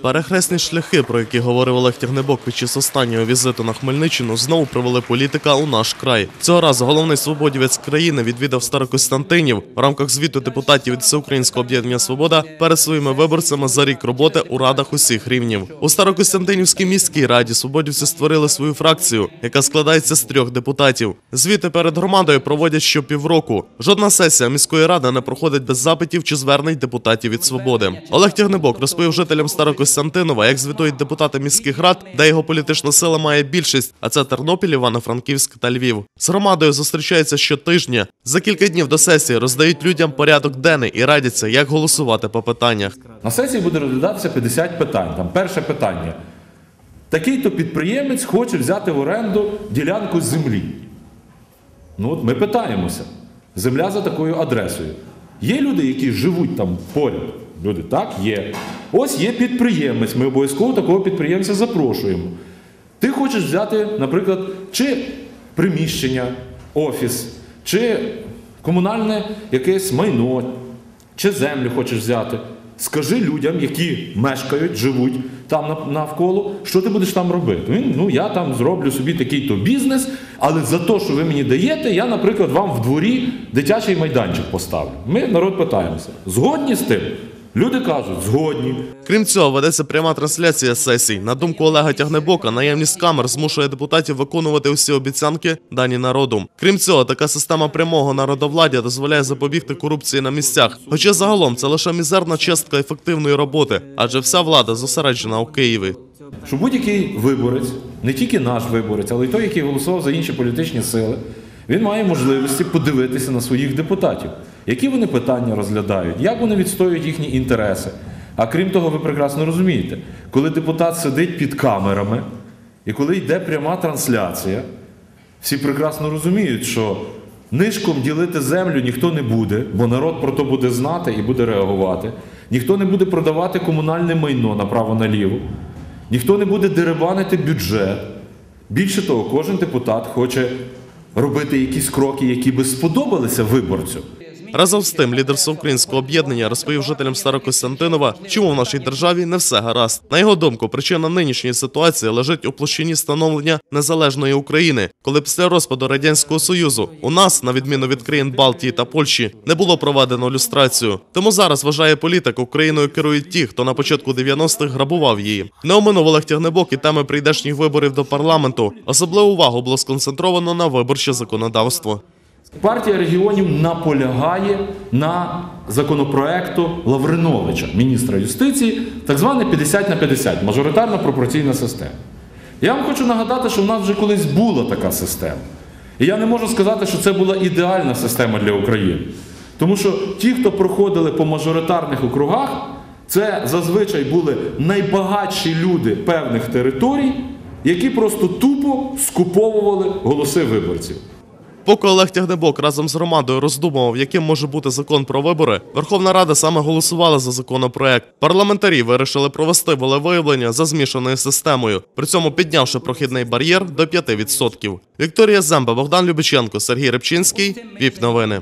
Перехресні шляхи, про які говорив Олег Тягнебок під час останнього візиту на Хмельниччину, знову привели політика у наш край. Цього разу головний свободівець країни відвідав Старокостянтинів в рамках звіту депутатів від Всеукраїнського об'єднання Свобода перед своїми виборцями за рік роботи у радах усіх рівнів. У Старокостянтинівській міській раді свободівці створили свою фракцію, яка складається з трьох депутатів. Звіти перед громадою проводять щопівроку. Жодна сесія міської ради не проходить без запитів чи звернень депутатів від свободи. Олег Тягнебок розповів жителям Старокостянтинова, як звітують депутати міських рад, де його політична сила має більшість, а це Тернопіль, Івано-Франківськ та Львів. З громадою зустрічаються щотижня. За кілька днів до сесії роздають людям порядок денний і радяться, як голосувати по питаннях. На сесії буде розглядатися 50 питань. Там перше питання. Такий-то підприємець хоче взяти в оренду ділянку землі. Ну от ми питаємося. Земля за такою адресою. Є люди, які живуть там поряд. Люди, так, є. Ось є підприємець. Ми обов'язково такого підприємця запрошуємо. Ти хочеш взяти, наприклад, чи приміщення, офіс, чи комунальне якесь майно, чи землю хочеш взяти. Скажи людям, які мешкають, живуть там нав- навколо, що ти будеш там робити. Він, ну я там зроблю собі такий-то бізнес, але за те, що ви мені даєте, я, наприклад, вам в дворі дитячий майданчик поставлю. Ми народ питаємося. Згодні з тим? Люди кажуть, згодні. Крім цього, ведеться пряма трансляція сесій. На думку Олега Тягнебока, наявність камер змушує депутатів виконувати усі обіцянки дані народу. Крім цього, така система прямого народовладдя дозволяє запобігти корупції на місцях. Хоча загалом це лише мізерна частка ефективної роботи, адже вся влада зосереджена у Києві. що будь-який виборець, не тільки наш виборець, але й той, який голосував за інші політичні сили, він має можливості подивитися на своїх депутатів, які вони питання розглядають, як вони відстоюють їхні інтереси. А крім того, ви прекрасно розумієте, коли депутат сидить під камерами і коли йде пряма трансляція, всі прекрасно розуміють, що нишком ділити землю ніхто не буде, бо народ про то буде знати і буде реагувати. Ніхто не буде продавати комунальне майно направо-наліво. Ніхто не буде деребанити бюджет. Більше того, кожен депутат хоче робити якісь кроки, які би сподобалися виборцю. Разом з тим, лідер всеукраїнського об'єднання розповів жителям Старокостянтинова, чому в нашій державі не все гаразд. На його думку, причина нинішньої ситуації лежить у площині становлення незалежної України, коли після розпаду радянського союзу у нас, на відміну від країн Балтії та Польщі, не було проведено люстрацію. Тому зараз вважає політик, Україною керують ті, хто на початку 90-х грабував її. Не оминув Олег Тягнебок і теми прийдешніх виборів до парламенту. Особливу увагу було сконцентровано на виборче законодавство. Партія регіонів наполягає на законопроекту Лавриновича, міністра юстиції, так зване 50 на 50, мажоритарна пропорційна система. Я вам хочу нагадати, що в нас вже колись була така система. І я не можу сказати, що це була ідеальна система для України. Тому що ті, хто проходили по мажоритарних округах, це зазвичай були найбагатші люди певних територій, які просто тупо скуповували голоси виборців. Поки Олег Тягнебок разом з громадою роздумував, яким може бути закон про вибори, Верховна Рада саме голосувала за законопроект. Парламентарі вирішили провести волевиявлення за змішаною системою, при цьому піднявши прохідний бар'єр до 5%. Вікторія Земба, Богдан Любиченко, Сергій Рибчинський. ВІП новини.